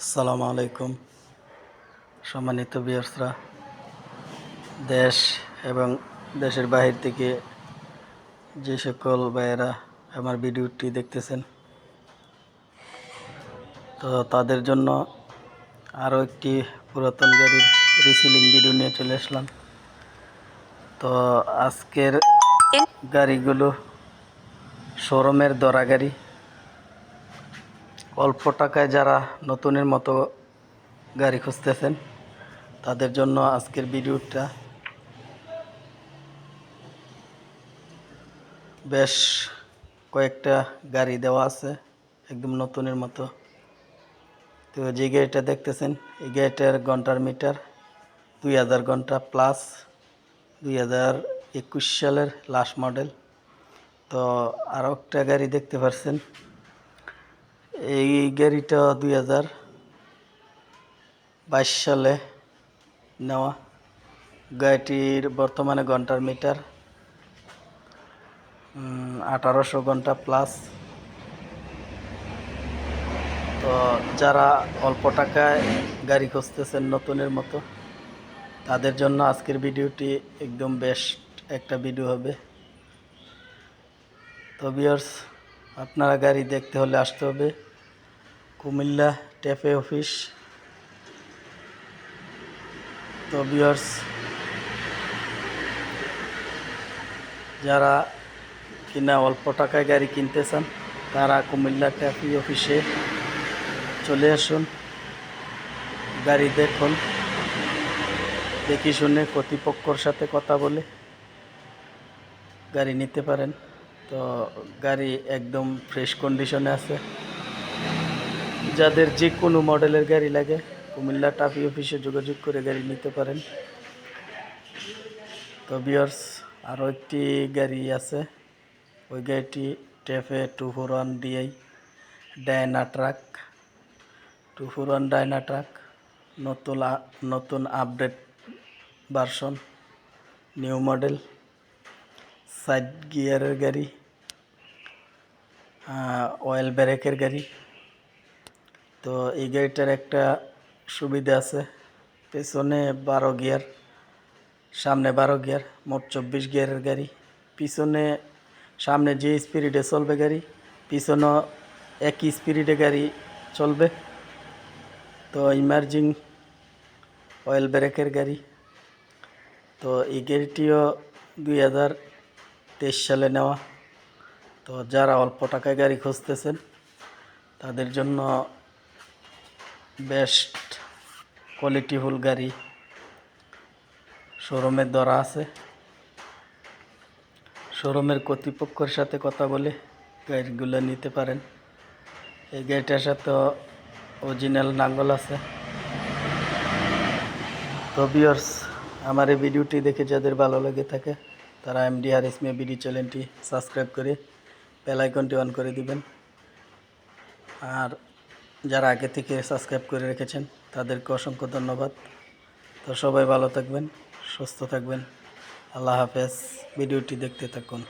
আসসালামু আলাইকুম। সম্মানিত বিয়ার্সরা দেশ এবং দেশের বাহির থেকে যে সকল ভাইয়েরা আমার ভিডিওটি দেখতেছেন তো তাদের জন্য আরও একটি পুরাতন গাড়ির রিসিলিং ভিডিও নিয়ে চলে আসলাম। তো আজকের গাড়িগুলো শোরুমের দরা গাড়ি অল্প টাকায় যারা নতুনের মতো গাড়ি খুঁজতেছেন, তাদের জন্য আজকের ভিডিওটা বেশ কয়েকটা গাড়ি দেওয়া আছে, একদম নতুনের মতো। তো যে গাড়িটা দেখতেছেন, এই গাড়িটার ঘণ্টার মিটার দুই হাজার ঘণ্টা প্লাস দুই হাজার একুশ সালের লাস্ট মডেল তো আরও একটা গাড়ি দেখতে পাচ্ছেন এই গাড়িটা দুই হাজার বাইশ সালে নেওয়া। গাড়িটির বর্তমানে ঘণ্টার মিটার আঠারোশো ঘণ্টা প্লাস তো যারা অল্প টাকায় গাড়ি খুঁজতেছেন নতুনের মতো, তাদের জন্য আজকের ভিডিওটি একদম বেস্ট একটা ভিডিও হবে। তো বিয়ার্স আপনারা গাড়ি দেখতে হলে আসতে হবে। Comilla TAFE office. তো বিয়ার্স যারা কিনা অল্প টাকায় গাড়ি কিনতে চান, তারা কুমিল্লা ট্যাফি অফিসে চলে আসুন। গাড়ি দেখুন, দেখি শুনে কর্তৃপক্ষর সাথে কথা বলে গাড়ি নিতে পারেন। তো গাড়ি একদম ফ্রেশ কন্ডিশনে আছে। যাদের যে কোনো মডেলের গাড়ি লাগে, কুমিল্লা টাফি অফিসে যোগাযোগ করে গাড়ি নিতে পারেন। তো বিয়ার্স আরও একটি গাড়ি আছে। ওই গাড়িটি TAFE two four one DI Dyna truck two four one Dyna truck নতুন নতুন update version new model side গিয়ারের গাড়ি অয়েল ব্রেকের গাড়ি। তো এই গাড়িটার একটা সুবিধা আছে। পেছনে বারো গিয়ার, সামনে বারো গিয়ার, মোট চব্বিশ গিয়ারের গাড়ি। পিছনে, সামনে যে স্পিরিডে চলবে গাড়ি, পিছনেও একই স্পিরিডে গাড়ি চলবে। তো ইমার্জিং অয়েল ব্রেকের গাড়ি। তো এই গাড়িটিও দুই হাজার তেইশ সালে নেওয়া। তো যারা অল্প টাকায় গাড়ি খুঁজতেছেন, তাদের জন্য বেস্ট কোয়ালিটিফুল গাড়ি। শোরুমের দরা আছে। শোরুমের কর্তৃপক্ষের সাথে কথা বলে গাড়িগুলো নিতে পারেন। এই গাড়িটার সাথে অরিজিনাল নাঙ্গল আছে। তো বিয়ার্স আমার এই ভিডিওটি দেখে যাদের ভালো লেগে থাকে, তারা এমডি আর ইসমে বিডি চ্যানেলটি সাবস্ক্রাইব করে বেল আইকনটি অন করে দিবেন। আর যারা আগে থেকে সাবস্ক্রাইব করে রেখেছেন, তাদেরকে অসংখ্য ধন্যবাদ। তো সবাই ভালো থাকবেন, সুস্থ থাকবেন। আল্লাহ হাফেজ। ভিডিওটি দেখতে থাকুন।